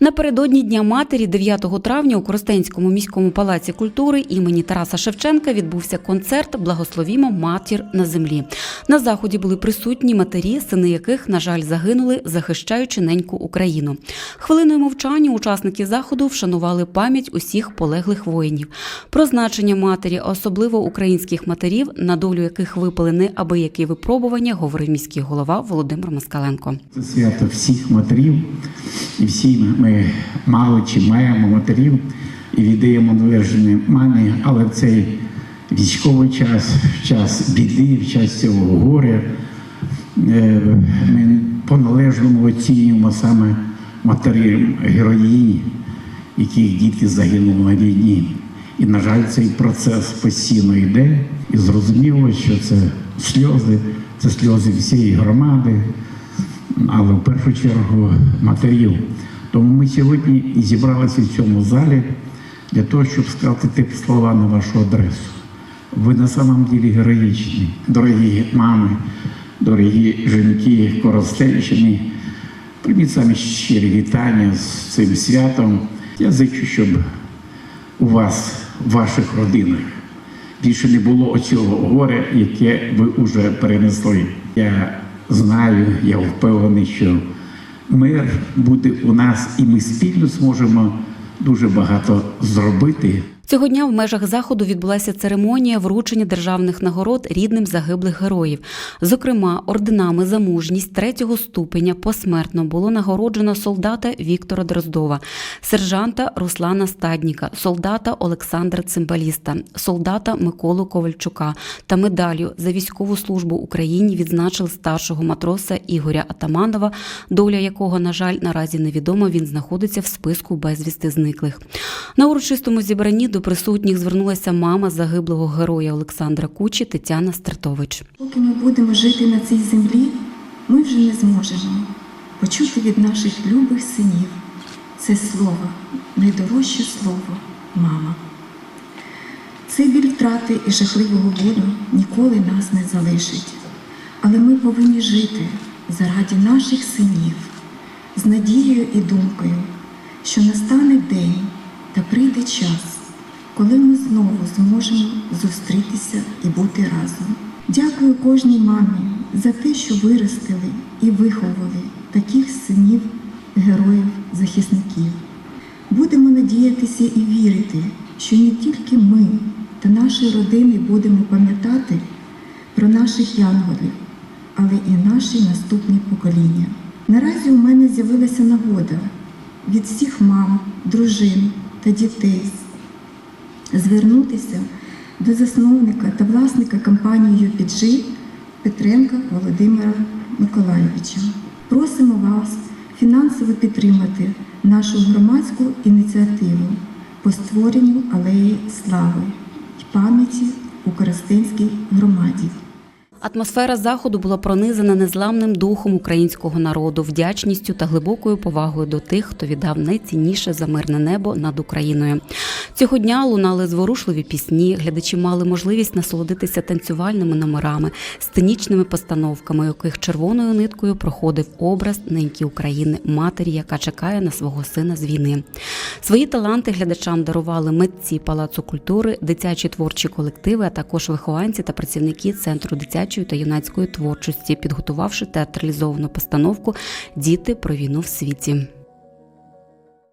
Напередодні Дня матері 9 травня у Коростенському міському палаці культури імені Тараса Шевченка відбувся концерт Благословімо матір на землі. На заході були присутні матері, сини яких, на жаль, загинули, захищаючи неньку Україну. Хвилиною мовчання учасники заходу вшанували пам'ять усіх полеглих воїнів. Про значення матері, особливо українських матерів, на долю яких випали неабиякі випробування, говорив міський голова Володимир Москаленко. Це свято всіх матерів, і всі ми мали чи маємо матерів і віддаємо належне мамі, але в цей військовий час, в час біди, в час цього горя, е, ми по-належному оцінюємо саме матерів героїні, яких діти загинули на війні. І, на жаль, цей процес постійно йде, і зрозуміло, що це сльози, це сльози всієї громади, але в першу чергу матерів. Тому ми сьогодні зібралися в цьому залі для того, щоб сказати ті слова на вашу адресу. Ви на самом деле героїчні, дорогі мами, дорогі жінки Коростенщини. Прийміть самі щирі вітання з цим святом. Я зичу, щоб у вас, в ваших родинах, більше не було оцього горя, яке ви вже перенесли. Я знаю, я впевнений, що мир буде у нас, і ми спільно зможемо дуже багато зробити. Цього дня в межах заходу відбулася церемонія вручення державних нагород рідним загиблих героїв. Зокрема, орденами за мужність третього ступеня посмертно було нагороджено солдата Віктора Дроздова, сержанта Руслана Стадніка, солдата Олександра Цимбаліста, солдата Миколу Ковальчука та медаллю за військову службу Україні відзначили старшого матроса Ігоря Атаманова, доля якого, на жаль, наразі невідома. Він знаходиться в списку безвісти зниклих. На урочистому зібранні до присутніх звернулася мама загиблого героя Олександра Кучі Тетяна Стратович. Поки ми будемо жити на цій землі, ми вже не зможемо почути від наших любих синів це слово, найдорожче слово мама. Цей біль втрати і жахливого болю ніколи нас не залишить. Але ми повинні жити заради наших синів з надією і думкою, що настане день та прийде час, коли ми знову зможемо зустрітися і бути разом. Дякую кожній мамі за те, що виростили і виховали таких синів, героїв, захисників. Будемо надіятися і вірити, що не тільки ми та наші родини будемо пам'ятати про наших янголів, але і наші наступні покоління. Наразі у мене з'явилася нагода від всіх мам, дружин та дітей звернутися до засновника та власника компанії UPG Петренка Володимира Миколайовича. Просимо вас фінансово підтримати нашу громадську ініціативу по створенню алеї слави й пам'яті у Коростенській громаді. Атмосфера заходу була пронизана незламним духом українського народу, вдячністю та глибокою повагою до тих, хто віддав найцінніше за мирне небо над Україною. Цього дня лунали зворушливі пісні. Глядачі мали можливість насолодитися танцювальними номерами, сценічними постановками, яких червоною ниткою проходив образ неньки України, матері, яка чекає на свого сина з війни. Свої таланти глядачам дарували митці палацу культури, дитячі творчі колективи, а також вихованці та працівники центру дитячої та юнацької творчості, підготувавши театралізовану постановку Діти про війну в світі.